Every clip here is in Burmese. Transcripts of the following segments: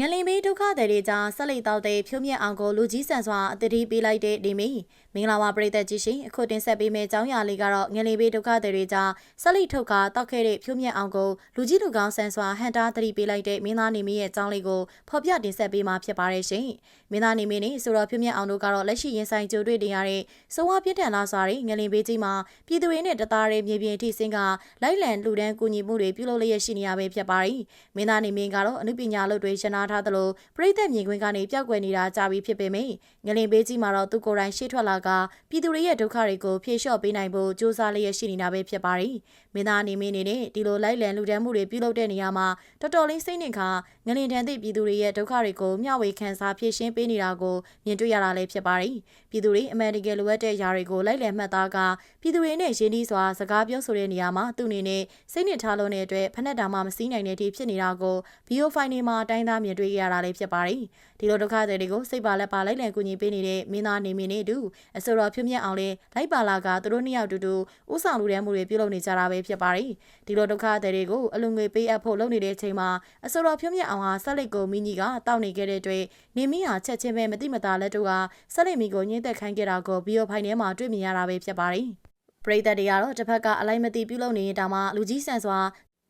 ငလင်ဘေးဒုက္ခသည်တွေကြားဆက်လက်တောက်တဲ့ဖြိုးမြက်အောင်ကိုလူကြီးဆန်စွာအတတိပေးလိုက်တဲ့ဒီမီမင်္ဂလာပါပရိသတ်ကြီးရှင်အခုတင်ဆက်ပေးမယ့်အကြောင်းအရာလေးကတော့ငလင်ဘေးဒုက္ခသည်တွေကြားဆက်လက်ထုတ်ကတောက်ခဲ့တဲ့ဖြိုးမြက်အောင်ကိုလူကြီးလူကောင်းဆန်စွာဟန်တာတတိပေးလိုက်တဲ့မင်းသားနေမီရဲ့အကြောင်းလေးကိုဖော်ပြတင်ဆက်ပေးမှာဖြစ်ပါတယ်ရှင်မင်းသားနေမီနဲ့ဆိုတော့ဖြိုးမြက်အောင်တို့ကတော့လက်ရှိရင်ဆိုင်ကြိုတွေ့တင်ရတဲ့စိုးဝါပြစ်ဒဏ်လာစွာတွေငလင်ဘေးကြီးမှာပြည်သူတွေနဲ့တသားတွေမြေပြင်ထိစင်းကလိုက်လံလူဒန်းကူညီမှုတွေပြုလုပ်လျက်ရှိနေရပဲဖြစ်ပါတယ်မင်းသားနေမီကတော့အမှုပညာလုပ်တွေရှင်းနာထားသလိုပရိသတ်မြင်ကွင်းကနေပျောက်ကွယ်နေတာကြာပြီဖြစ်ပေမယ့်ငလင်ဘေးကြီးမှာတော့သူကိုယ်တိုင်ရှေ့ထွက်လာကပြည်သူတွေရဲ့ဒုက္ခတွေကိုဖြေလျှော့ပေးနိုင်ဖို့စ조사လျက်ရှိနေတာပဲဖြစ်ပါတယ်။မင်းသားအနေနဲ့နဲ့ဒီလိုလိုက်လံလူဒန်းမှုတွေပြုလုပ်တဲ့နေရာမှာတော်တော်လေးစိတ်နှင်ခါငလင်တန်သည့်ပြည်သူတွေရဲ့ဒုက္ခတွေကိုမျှဝေခံစားဖြေရှင်းပေးနေတာကိုမြင်တွေ့ရတာလည်းဖြစ်ပါတယ်။ပြည်သူတွေအမေရိကန်လိုအပ်တဲ့ຢာတွေကိုလိုက်လံမှတ်သားကပြည်သူတွေနဲ့ရင်းနှီးစွာစကားပြောဆိုတဲ့နေရာမှာသူ့အနေနဲ့စိတ်နှင်ထားလုံးတဲ့အတွက်ဖက်နဲ့တာမှမစည်းနိုင်တဲ့အထိဖြစ်နေတာကို VO file တွေမှာအတိုင်းသားမြ င်တွေ့ရတာလည်းဖြစ်ပါတယ်။ဒီလိုဒုက္ခတွေတွေကိုစိတ်ပါလက်ပါလိုက်လံကူညီပေးနေတဲ့မင်းသားနေမင်းနဲ့အတူအစိုးရဖြိုးမြတ်အောင်လဲလိုက်ပါလာကသူတို့နှစ်ယောက်တူတူဥဆောင်လူတန်းမှုတွေပြုလုပ်နေကြတာပဲဖြစ်ပါတယ်။ဒီလိုဒုက္ခတွေကိုအလုံငွေပေးအပ်ဖို့လုပ်နေတဲ့အချိန်မှာအစိုးရဖြိုးမြတ်အောင်ဟာဆက်လက်ကိုမိညီကတောက်နေခဲ့တဲ့အတွက်နေမင်းဟာချက်ချင်းပဲမတိမတာလက်တို့ကဆက်လက်မီကိုညှိသက်ခိုင်းခဲ့တာကိုဘီယိုဖိုင်ထဲမှာတွေ့မြင်ရတာပဲဖြစ်ပါတယ်။ပရိသတ်တွေကတော့တစ်ဖက်ကအလိုက်မသိပြုလုပ်နေတဲ့တောင်မှလူကြီးဆန်စွာ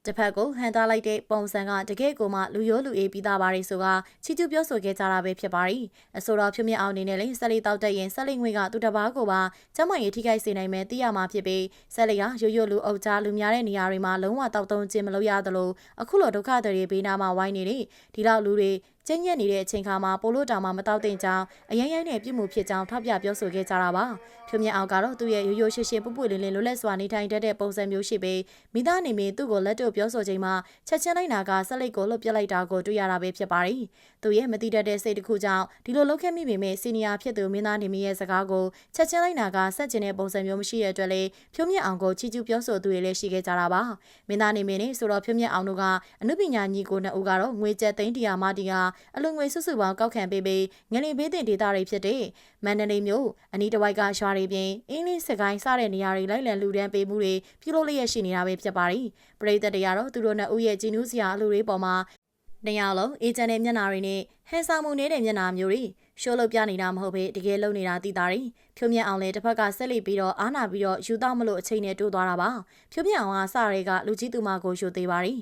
တစ်ဖက်ကိုဟန်သားလိုက်တဲ့ပုံစံကတကယ့်ကိုမှလူရိုးလူအေးပြီးသားပါတယ်ဆိုကချီကျူးပြောဆိုခဲ့ကြတာပဲဖြစ်ပါတယ်။အဆိုတော်ဖြိုးမြအောင်အနေနဲ့လည်းဆက်လေးတောက်တက်ရင်ဆက်လေးငွေကသူတပားကိုပါကျမရေးထိခိုက်စေနိုင်မယ်သိရမှာဖြစ်ပြီးဆက်လေးကရိုးရိုးလူအုပ်ကြားလူများတဲ့နေရာတွေမှာလုံးဝတောက်တုံးခြင်းမလုပ်ရသလိုအခုလိုဒုက္ခတွေဘေးနားမှာဝိုင်းနေတဲ့ဒီလောက်လူတွေ ကျဉ်ညက်နေတဲ့အချိန်ခါမှာပိုလို့တောင်မှမတောက်တင်ကြောင်းအရင်ရိုင်းနဲ့ပြုမှုဖြစ်ကြောင်းထောက်ပြပြောဆိုခဲ့ကြတာပါဖြိုမြအောင်ကတော့သူ့ရဲ့ရိုးရိုးရှင်းရှင်းပုပ်ပွေလင်းလင်းလွတ်လပ်စွာနေထိုင်တတ်တဲ့ပုံစံမျိုးရှိပြီးမိသားနေမင်းသူ့ကိုလက်တို့ပြောဆိုချိန်မှာချက်ချင်းလိုက်နာကဆက်လက်ကိုလှုပ်ပြလိုက်တာကိုတွေ့ရတာပဲဖြစ်ပါတယ်သူ့ရဲ့မတိတတ်တဲ့စိတ်တစ်ခုကြောင့်ဒီလိုလုပ်ခဲ့မိပေမဲ့စီနီယာဖြစ်သူမင်းသားနေမင်းရဲ့စကားကိုချက်ချင်းလိုက်နာကဆက်ကျင်တဲ့ပုံစံမျိုးမရှိတဲ့အတွက်လေဖြိုမြအောင်ကိုချီကျူးပြောဆိုသူတွေလည်းရှိခဲ့ကြတာပါမင်းသားနေမင်းနဲ့ဆိုတော့ဖြိုမြအောင်တို့ကအမှုပညာညီကိုနှစ်ဦးကတော့ငွေကျပ်သိန်းတရာမှတီကအလူငွေစုစုပေါင်းကောက်ခံပေးပြီးငလင်ဘေးတင်ဒေသတွေဖြစ်တဲ့မန္တလေးမြို့အနီးတစ်ဝိုက်ကရွာတွေပြင်အင်းလေးစကိုင်းစတဲ့နေရာတွေလိုက်လံလူဒန်းပေးမှုတွေပြုလုပ်လျက်ရှိနေတာပဲဖြစ်ပါတယ်။ပရိသတ်တွေကတော့သူတို့နဲ့ဦးရဲ့ဂျင်းနူးစရာအလူတွေပေါ်မှာနေရာလုံးအေဂျင့်တဲ့မျက်နှာတွေနဲ့ဟန်ဆောင်မှုနေတဲ့မျက်နှာမျိုးတွေရှိုးလုပ်ပြနေတာမဟုတ်ဘဲတကယ်လုပ်နေတာသိတာတွေဖြိုးမြက်အောင်လည်းတစ်ဖက်ကဆက်လက်ပြီးတော့အားနာပြီးတော့ယူတော့မလို့အချိန်နဲ့တိုးသွားတာပါဖြိုးမြက်အောင်ကစရဲကလူကြီးသူမကိုရှိုးသေးပါတယ်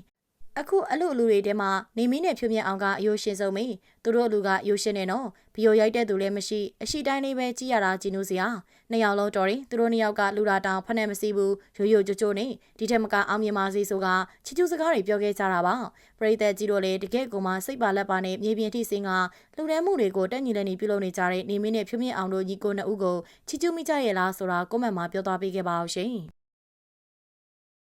အခုအလူအလူတွေထဲမှာနေမင်းနဲ့ဖြိုးမြက်အောင်ကအယိုးရှင်ဆုံးမေသူတို့လူကအယိုးရှင်နေနော်ဘီယိုရိုက်တဲ့သူလည်းမရှိအရှိတိုင်းလေးပဲကြည်ရတာကြည်နူးစရာနှစ်ယောက်လုံးတော်တယ်သူတို့နှစ်ယောက်ကလူတာတောင်ဖက်နဲ့မစီဘူးရိုးရိုးကြိုကြိုနဲ့ဒီထက်မကအောင်မြင်ပါစေဆိုကချီကျူးစကားတွေပြောခဲ့ကြတာပါပရိသတ်ကြီးတို့လည်းတကယ့်ကိုမှစိတ်ပါလက်ပါနဲ့မြေပြင်ထိစင်းကလူတန်းမှုတွေကိုတက်ညီလက်ညီပြုလုပ်နေကြတဲ့နေမင်းနဲ့ဖြိုးမြင့်အောင်တို့ညီကိုနှစ်ဦးကိုချီကျူးမိကြရဲ့လားဆိုတာကွန်မန့်မှာပြောသွားပေးခဲ့ပါအောင်ရှင်